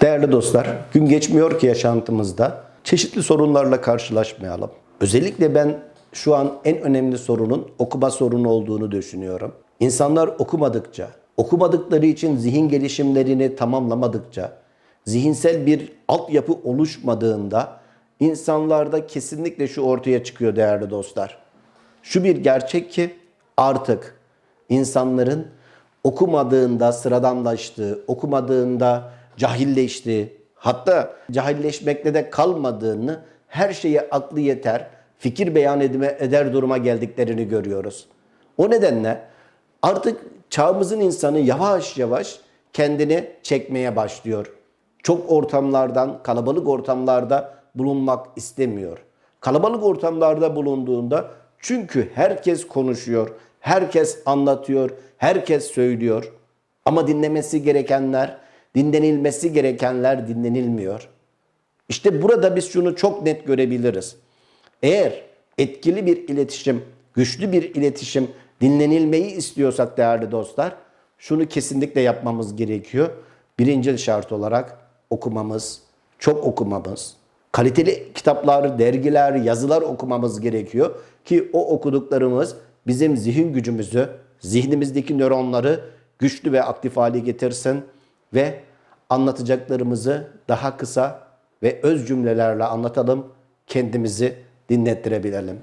Değerli dostlar, gün geçmiyor ki yaşantımızda çeşitli sorunlarla karşılaşmayalım. Özellikle ben şu an en önemli sorunun okuma sorunu olduğunu düşünüyorum. İnsanlar okumadıkça, okumadıkları için zihin gelişimlerini tamamlamadıkça, zihinsel bir altyapı oluşmadığında insanlarda kesinlikle şu ortaya çıkıyor değerli dostlar. Şu bir gerçek ki artık insanların okumadığında sıradanlaştığı, okumadığında cahilleştiği, hatta cahilleşmekte de kalmadığını, her şeye aklı yeter, fikir beyan edime, eder duruma geldiklerini görüyoruz. O nedenle artık çağımızın insanı yavaş yavaş kendini çekmeye başlıyor. Çok ortamlardan, kalabalık ortamlarda bulunmak istemiyor. Kalabalık ortamlarda bulunduğunda çünkü herkes konuşuyor, herkes anlatıyor, herkes söylüyor. Ama dinlemesi gerekenler, dinlenilmesi gerekenler dinlenilmiyor. İşte burada biz şunu çok net görebiliriz. Eğer etkili bir iletişim, güçlü bir iletişim dinlenilmeyi istiyorsak değerli dostlar, şunu kesinlikle yapmamız gerekiyor. Birinci şart olarak okumamız, çok okumamız, kaliteli kitaplar, dergiler, yazılar okumamız gerekiyor ki o okuduklarımız bizim zihin gücümüzü, zihnimizdeki nöronları güçlü ve aktif hale getirsin ve anlatacaklarımızı daha kısa ve öz cümlelerle anlatalım, kendimizi dinlettirebilelim.